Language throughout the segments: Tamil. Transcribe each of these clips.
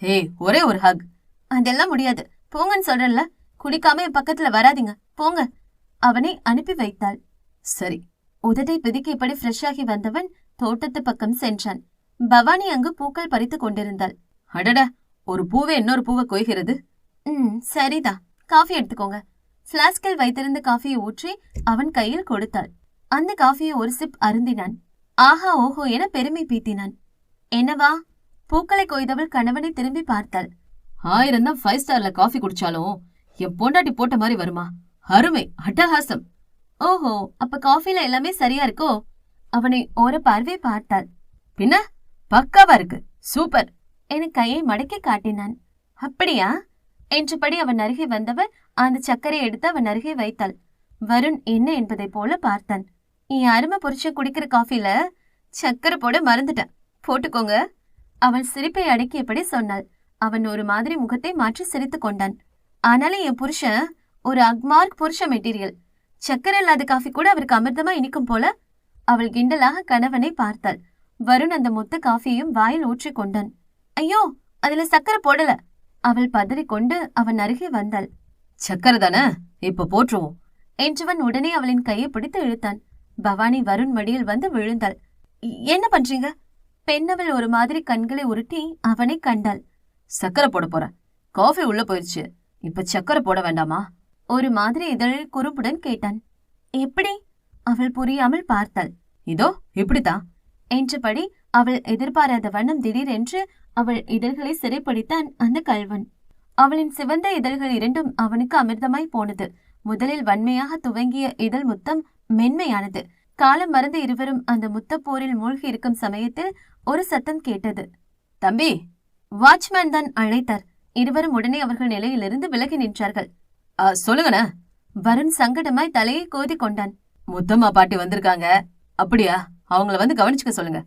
ஹே ஒரே ஒரு ஹக் அதெல்லாம் முடியாது. போங்கன்னு சொல்றேன்ல. குடிக்காம என் பக்கத்துல வராதீங்க. போங்க. அவனை அனுப்பி வைத்தாள். சரி. உதட்டை பிதுக்கியபடி ஃப்ரெஷ்ஷாகி வந்தவன் தோட்டத்து பக்கம் சென்றான். பவானி அங்கு பூக்கள் பறித்துக் கொண்டிருந்தாள். அடட ஒரு பூவை இன்னொரு பூவை கொய்கிறது. ம் சரிதா. காஃபி எடுத்துக்கோங்க. ஃப்ளாஸ்கில் வைத்திருந்த காஃபியை ஊற்றி அவன் கையில் கொடுத்தாள். அந்த காஃபியை ஒரு சிப் அருந்தினான். ஆஹா ஓஹோ என பெருமை பீத்தினான். என்னவா? பூக்களை கொய்தவள் கணவனை திரும்பி பார்த்தாள். ஆயிரம் தான் ஃபைவ் ஸ்டார்ல காஃபி குடிச்சாலும் என் பொண்டாட்டி போட்ட மாதிரி வருமா? அருமை அட்டகாசம். ஓஹோ அப்ப காஃபில எல்லாமே சரியா இருக்கோ? அவனை ஒரு பார்வை பார்த்தாள். பின்ன? பக்காவா இருக்கு. சூப்பர். என கையை மடக்கி காட்டினான். அப்படியா? என்றபடி அவன் அருகே வந்தவள் அந்த சர்க்கரை எடுத்து அவன் அருகே வைத்தாள். வருண் என்ன என்பதைப் போல பார்த்தான். என் அருமை புருஷன் குடிக்கிற காஃபில சக்கரை போட மறந்துட்டேன். போட்டுக்கோங்க. அவள் சிரிப்பை அடக்கியபடி சொன்னாள். அவன் ஒரு மாதிரி முகத்தை மாற்றி சிரித்துக் கொண்டான். ஆனாலும் என் புருஷன் ஒரு அக்மார்க் புருஷ மெட்டீரியல். சக்கரை இல்லாத காஃபி கூட அவருக்கு அமிர்தமா இனிக்கும் போல. அவள் கிண்டலாக கணவனை பார்த்தாள். வருண் அந்த மொத்த காஃபியையும் வாயில் ஊற்றிக் கொண்டான். ஐயோ அதுல சக்கரை போடல. அவள் பதறிக்கொண்டு அவன் அருகே வந்தாள். சக்கரை தானே? இப்ப போற்றுவோம் என்றவன் உடனே அவளின் கையை பிடித்து இழுத்தான். பவானி வருண் மடியில் வந்து விழுந்தாள். "எ- என்ன பண்றீங்க? பெண்ணவள் ஒரு மாதிரி கண்களை உருட்டி அவனை கண்டாள். சக்கரை போட போறேன் காஃபி உள்ள போயிருச்சு. இப்ப சக்கரை போட வேண்டாமா? ஒரு மாதிரி இதழில் குறும்புடன் கேட்டான். எப்படி? அவள் புரியாமல் பார்த்தாள். இதோ இப்படித்தான் என்றபடி அவள் எதிர்பாராத வண்ணம் திடீரென்று அவள் இதழ்களை சிறைப்பிடித்தான் அந்த கல்வன் அவளின் சிவந்த இதழ்கள் இரண்டும் அவனுக்கு அமிர்தமாய் போனது. முதலில் வன்மையாக துவங்கிய இதழ் முத்தம் மென்மையானது. காலம் மறந்து இருவரும் அந்த முத்தப்போரில் மூழ்கி இருக்கும் சமயத்தில் ஒரு சத்தம் கேட்டது. தம்பி வாட்ச்மேன் தான் அழைத்தார். இருவரும் உடனே அவர்கள் நிலையிலிருந்து விலகி நின்றார்கள். சொல்லுங்கண்ண. வருண் சங்கடமாய் தலையை கோதி கொண்டான். முத்தம்மா பாட்டி வந்திருக்காங்க. அப்படியா? அவங்கள வந்து கவனிச்சுக்க சொல்லுங்க.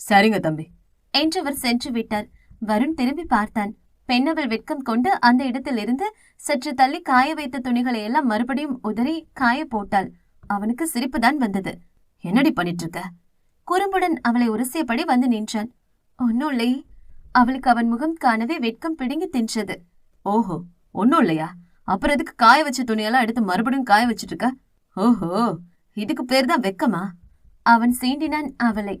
சரிங்க தம்பி. என்றவர் சென்று விட்டார். வருண் திரும்பி பார்த்தான். பெண்ணவள் வெட்கம் கொண்டு அந்த இடத்திலிருந்து சற்று தள்ளி காய வைத்த துணிகளை எல்லாம் மறுபடியும் உதறி காய போட்டாள். அவனுக்கு சிரிப்புதான் வந்தது. என்னடி பண்ணிட்டு இருக்க குறும்புடன் அவளை உரசியபடி வந்து நின்றான். ஒன்னும் இல்லை அவளுக்கு அவன் முகம் காணவே வெட்கம் பிடுங்கி தின்றது. ஓஹோ ஒன்னும் இல்லையா அப்புறம் எதுக்கு காய வச்ச துணியெல்லாம் எடுத்து மறுபடியும் காய வச்சிட்டு இருக்க ஓஹோ இதுக்கு பேர் தான் வெக்கமா? அவன் சீண்டினான் அவளை.